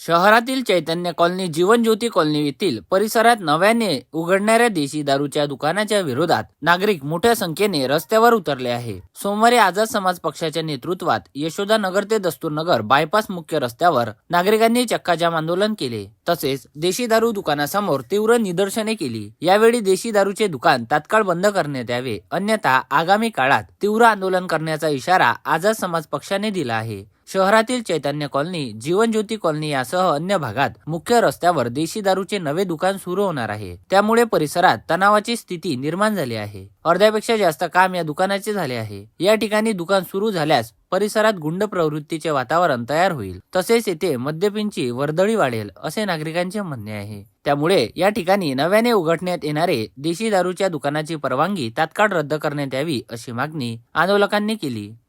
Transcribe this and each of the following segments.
शहरातील चैतन्य कॉलनी जीवनज्योती कॉलनी येथील परिसरात नव्याने उघडणाऱ्या देशी दारूच्या दुकानाच्या विरोधात नागरिक मोठ्या संख्येने रस्त्यावर उतरले आहे. सोमवारी आझाद समाज पक्षाच्या नेतृत्वात यशोदा नगर ते दस्तूरनगर बायपास मुख्य रस्त्यावर नागरिकांनी चक्काजाम आंदोलन केले. तसेच देशी दारू दुकानासमोर तीव्र निदर्शने केली. यावेळी देशी दारूचे दुकान तात्काळ बंद करण्यात यावे अन्यथा आगामी काळात तीव्र आंदोलन करण्याचा इशारा आझाद समाज पक्षाने दिला आहे. शहरातील चैतन्य कॉलनी जीवनज्योती कॉलनी यासह अन्य भागात मुख्य रस्त्यावर देशी दारूचे नवे दुकान सुरू होणार आहे. त्यामुळे परिसरात तणावाची स्थिती निर्माण झाली आहे. अर्ध्यापेक्षा जास्त काम या दुकानाचे झाले आहे. या ठिकाणी दुकान सुरू झाल्यास परिसरात गुंड प्रवृत्तीचे वातावरण तयार होईल. तसेच येथे मद्यपींची वर्दळी वाढेल असे नागरिकांचे म्हणणे आहे. त्यामुळे या ठिकाणी नव्याने उघडण्यात येणारे देशी दारूच्या दुकानाची परवानगी तात्काळ रद्द करण्यात यावी अशी मागणी आंदोलकांनी केली.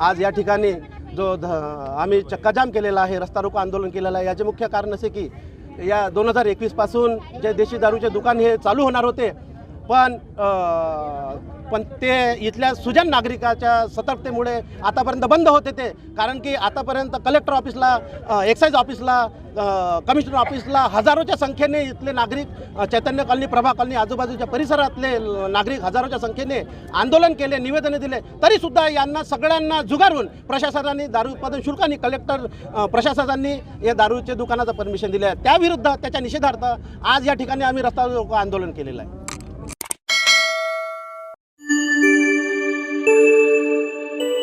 आज या ठिकाणी जो ध आम्ही चक्काजाम केलेला आहे रस्ता रोको आंदोलन केलेलं आहे याचे मुख्य कारण असे की या दोन हजार एकवीसपासून जे देशी दारूचे दुकान हे चालू होणार होते. पण पण ते इथल्या सुजन नागरिकाच्या सतर्कतेमुळे आतापर्यंत बंद होते ते. कारण की आतापर्यंत कलेक्टर ऑफिसला एक्साईज ऑफिसला कमिशनर ऑफिसला हजारोच्या संख्येने इथले नागरिक चैतन्य कॉलनी प्रभा कॉलनी आजूबाजूच्या परिसरातले नागरिक हजारोच्या संख्येने आंदोलन केले निवेदने दिले. तरीसुद्धा यांना सगळ्यांना जुगारून प्रशासनाने दारू उत्पादन शुल्क आणि कलेक्टर अ, प्रशासनाने या दारूचे दुकानाचं परमिशन दिले आहे त्याविरुद्ध त्याच्या निषेधार्थ आज या ठिकाणी आम्ही रस्ता आंदोलन केलेलं आहे.